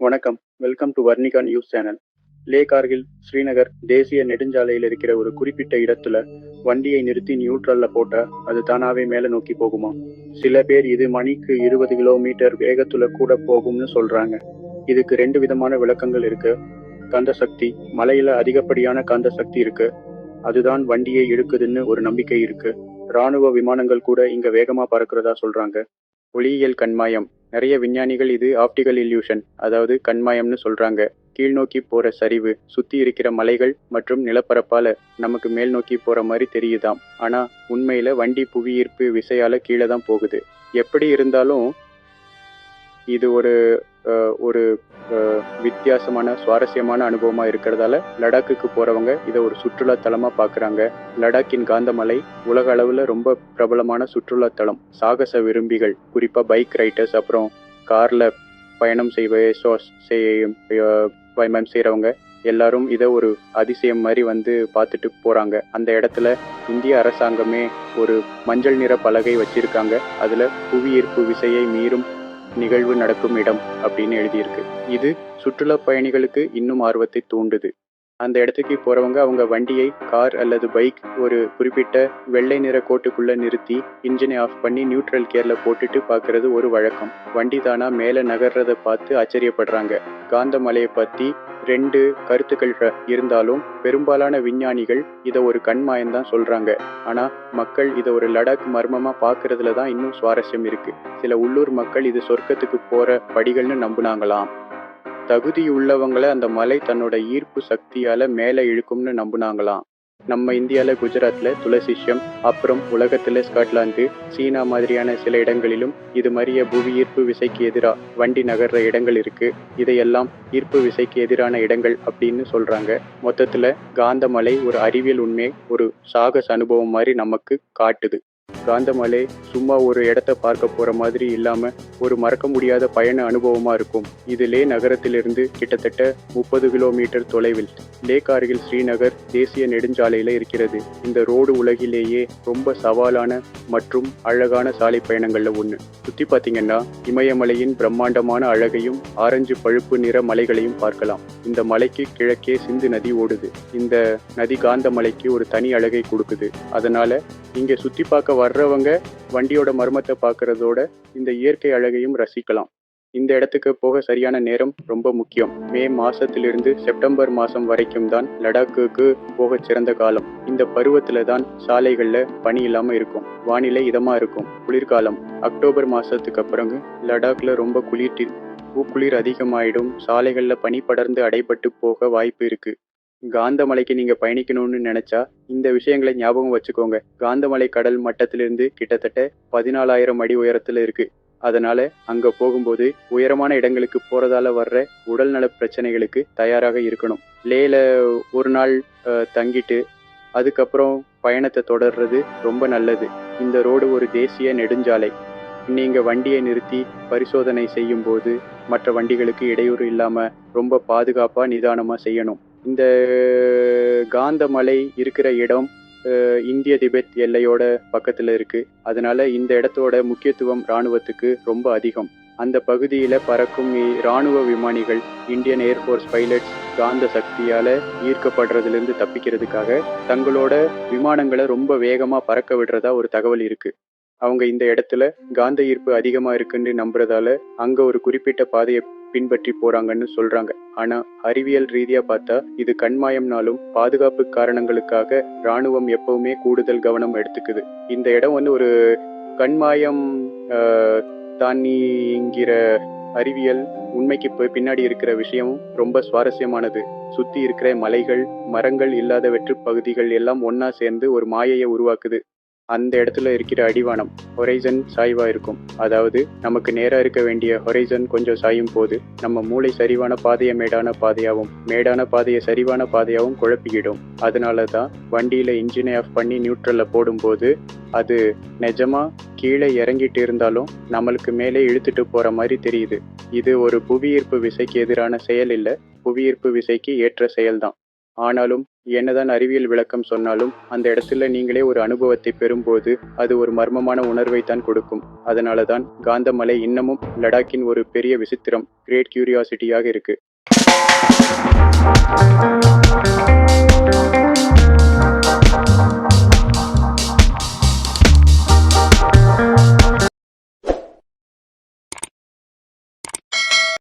வணக்கம். Welcome to Varnika news channel Leh Kargil Srinagar தேசிய நெடுஞ்சாலையில் இருக்கிற ஒரு குறிப்பிட்ட இடத்துல வண்டியை நிறுத்தி நியூட்ரல்ல போட்டா அது தானாவே மேல நோக்கி போகுமா? சில பேர் இது மணிக்கு இருபது கிலோமீட்டர் வேகத்துல கூட போகும்னு சொல்றாங்க. இதுக்கு ரெண்டு விதமான விளக்கங்கள் இருக்கு. கந்த சக்தி மலையில அதிகப்படியான கந்த சக்தி இருக்கு. அதுதான் வண்டியை இழுக்குதுன்னு ஒரு நம்பிக்கை இருக்கு. ராணுவ விமானங்கள் கூட இங்க வேகமா பறக்கிறதா சொல்றாங்க. ஒளியியல் கண்மாயம் நிறைய விஞ்ஞானிகள் இது ஆப்டிகல் இல்யூஷன் அதாவது கண்மாயம்னு சொல்றாங்க. கீழ்நோக்கி போற சரிவு சுத்தி இருக்கிற மலைகள் மற்றும் நிலப்பரப்பால நமக்கு மேல் நோக்கி போற மாதிரி தெரியுதாம். ஆனா உண்மையில வண்டி புவியீர்ப்பு விசையால கீழே தான் போகுது. எப்படி இருந்தாலும் இது ஒரு ஒரு வித்தியாசமான சுவாரஸ்யமான அனுபவமாக இருக்கிறதால லடாக்குக்கு போகிறவங்க இதை ஒரு சுற்றுலா தலமாக பார்க்குறாங்க லடாக்கின் காந்தமலை உலக அளவில் ரொம்ப பிரபலமான சுற்றுலா தலம் சாகச விரும்பிகள் குறிப்பாக பைக் ரைடர்ஸ் அப்புறம் காரில் பயணம் செய்வ சோஸ் செய்யும் பயணம் செய்கிறவங்க எல்லாரும் இதை ஒரு அதிசயம் மாதிரி வந்து பார்த்துட்டு போகிறாங்க அந்த இடத்துல இந்திய அரசாங்கமே ஒரு மஞ்சள் நிற பலகை வச்சிருக்காங்க. புவி புவியீர்ப்பு விசையை மீறும் நிகழ்வு நடக்கும் இடம் அப்படின்னு எழுதியிருக்கு. இது சுற்றுலா பயணிகளுக்கு இன்னும் ஆர்வத்தை தூண்டுது. அந்த இடத்துக்கு போறவங்க அவங்க வண்டியை கார் அல்லது பைக் ஒரு குறிப்பிட்ட வெள்ளை நிற கோட்டுக்குள்ள நிறுத்தி இன்ஜினை ஆஃப் பண்ணி நியூட்ரல் கேரில் போட்டுட்டு பார்க்கறது ஒரு வழக்கம். வண்டி தானா மேல நகர்றத பார்த்து ஆச்சரியப்படுறாங்க. காந்தமலையை பத்தி ரெண்டு கருத்துக்கள் இருந்தாலும் பெரும்பாலான விஞ்ஞானிகள் இதை ஒரு கண்மாயம் தான் சொல்றாங்க. ஆனா மக்கள் இதை ஒரு லடாக் மர்மமா பார்க்கறதுல தான் இன்னும் சுவாரஸ்யம் இருக்கு. சில உள்ளூர் மக்கள் இது சொர்க்கத்துக்கு போற படிகள்னு நம்புனாங்களாம். தகுதி உள்ளவங்களை அந்த மலை தன்னோட ஈர்ப்பு சக்தியால மேலே இழுக்கும்னு நம்புனாங்களாம். நம்ம இந்தியாவில் குஜராத்தில் துளசிஷ்யம் அப்புறம் உலகத்தில் ஸ்காட்லாந்து சீனா மாதிரியான சில இடங்களிலும் இது மாதிரிய புவி ஈர்ப்பு விசைக்கு எதிராக வண்டி நகர்ற இடங்கள் இருக்குது இதையெல்லாம் ஈர்ப்பு விசைக்கு எதிரான இடங்கள் அப்படின்னு சொல்கிறாங்க மொத்தத்தில் காந்தமலை ஒரு அறிவியல் உண்மை ஒரு சாகச அனுபவம் மாதிரி நமக்கு காட்டுது. காந்தமலை சும்மா ஒரு இடத்த பார்க்க போற மாதிரி இல்லாம ஒரு மறக்க முடியாத பயண அனுபவமா இருக்கும். இது லே நகரத்திலிருந்து கிட்டத்தட்ட முப்பது கிலோமீட்டர் தொலைவில். லே கார்கில் ஸ்ரீநகர் தேசிய நெடுஞ்சாலையில இருக்கிறது. இந்த ரோடு உலகிலேயே ரொம்ப சவாலான மற்றும் அழகான சாலை பயணங்கள்ல ஒண்ணு. சுத்தி பாத்தீங்கன்னா இமயமலையின் பிரம்மாண்டமான அழகையும் ஆரஞ்சு பழுப்பு நிற மலைகளையும் பார்க்கலாம். இந்த மலைக்கு கிழக்கே சிந்து நதி ஓடுது. இந்த நதி காந்தமலைக்கு ஒரு தனி அழகை கொடுக்குது. அதனால இங்கே சுற்றி பார்க்க வர்றவங்க வண்டியோட மர்மத்தை பார்க்கறதோட இந்த இயற்கை அழகையும் ரசிக்கலாம். இந்த இடத்துக்கு போக சரியான நேரம் ரொம்ப முக்கியம். மே மாசத்திலிருந்து செப்டம்பர் மாசம் வரைக்கும் தான் லடாக்குக்கு போக சிறந்த காலம். இந்த பருவத்துல தான் சாலைகள்ல பனி இல்லாம இருக்கும். வானிலை இதமா இருக்கும். குளிர்காலம். அக்டோபர் மாசத்துக்கு அப்புறம் லடாக்ல ரொம்ப குளிர் குளிர் அதிகமாயிடும். சாலைகள்ல பனி படர்ந்து அடைபட்டு போக வாய்ப்பு இருக்கு. காந்தமலைக்கு நீங்க பயணிக்கணும்னு நினைச்சா இந்த விஷயங்களை ஞாபகம் வச்சுக்கோங்க. காந்தமலை கடல் மட்டத்திலிருந்து கிட்டத்தட்ட பதினாலாயிரம் அடி உயரத்துல இருக்கு. அதனால அங்க போகும்போது உயரமான இடங்களுக்கு போறதால வர்ற உடல்நல பிரச்சனைகளுக்கு தயாராக இருக்கணும். லேல ஒரு நாள் தங்கிட்டு அதுக்கப்புறம் பயணத்தை தொடர்றது ரொம்ப நல்லது. இந்த ரோடு ஒரு தேசிய நெடுஞ்சாலை. நீங்க வண்டியை நிறுத்தி பரிசோதனை செய்யும் போது மற்ற வண்டிகளுக்கு இடையூறு இல்லாம ரொம்ப பாதுகாப்பா நிதானமா செய்யணும். இந்த காந்தமலை இருக்கிற இடம் இந்திய திபெத் எல்லையோட பக்கத்துல இருக்கு. அதனால இந்த இடத்தோட முக்கியத்துவம் ராணுவத்துக்கு ரொம்ப அதிகம். அந்த பகுதியில பறக்கும் ராணுவ விமானிகள் இந்தியன் ஏர்ஃபோர்ஸ் பைலட்ஸ் காந்த சக்தியால ஈர்க்கப்படுறதுலேருந்து தப்பிக்கிறதுக்காக தங்களோட விமானங்களை ரொம்ப வேகமா பறக்க விடுறதா ஒரு தகவல் இருக்கு. அவங்க இந்த இடத்துல காந்த ஈர்ப்பு அதிகமா இருக்குன்னு நம்புறதால அங்க ஒரு குறிப்பிட்ட பாதையை பின்பற்றி போறாங்கன்னு சொல்றாங்க. ஆனா அறிவியல் ரீதியா பார்த்தா இது கண்மாயம்னாலும் பாதுகாப்பு காரணங்களுக்காக ராணுவம் எப்பவுமே கூடுதல் கவனம் எடுத்துக்குது. இந்த இடம் வந்து ஒரு கண்மாயம் ஆஹ், தானிங்கிற அறிவியல் உண்மைக்கு போய் பின்னாடி இருக்கிற விஷயமும் ரொம்ப சுவாரஸ்யமானது. சுத்தி இருக்கிற மலைகள் மரங்கள் இல்லாத வெற்று பகுதிகள் எல்லாம் ஒன்னா சேர்ந்து ஒரு மாயையை உருவாக்குது. அந்த இடத்துல இருக்கிற அடிவானம் ஹொரைசன் சாய்வாக இருக்கும். அதாவது நமக்கு நேராக இருக்க வேண்டிய ஹொரைசன் கொஞ்சம் சாயும் போது நம்ம மூளை சரிவான பாதையை மேடான பாதையாகவும் மேடான பாதையை சரிவான பாதையாகவும் குழப்பிக்கிடும். அதனால தான் வண்டியில் இன்ஜினை ஆஃப் பண்ணி நியூட்ரலில் போடும்போது அது நிஜமாக கீழே இறங்கிட்டு இருந்தாலும் நம்மளுக்கு மேலே இழுத்துட்டு போகிற மாதிரி தெரியுது. இது ஒரு புவியீர்ப்பு விசைக்கு எதிரான செயல் இல்லை புவியீர்ப்பு விசைக்கு ஏற்ற செயல்தான். ஆனாலும் என்னதான் அறிவியல் விளக்கம் சொன்னாலும் அந்த இடத்துல நீங்களே ஒரு அனுபவத்தை பெறும்போது அது ஒரு மர்மமான உணர்வை தான் கொடுக்கும். அதனால தான் காந்தமலை இன்னமும் லடாக்கின் ஒரு பெரிய விசித்திரம் கிரேட் கியூரியாசிட்டியாக இருக்கு.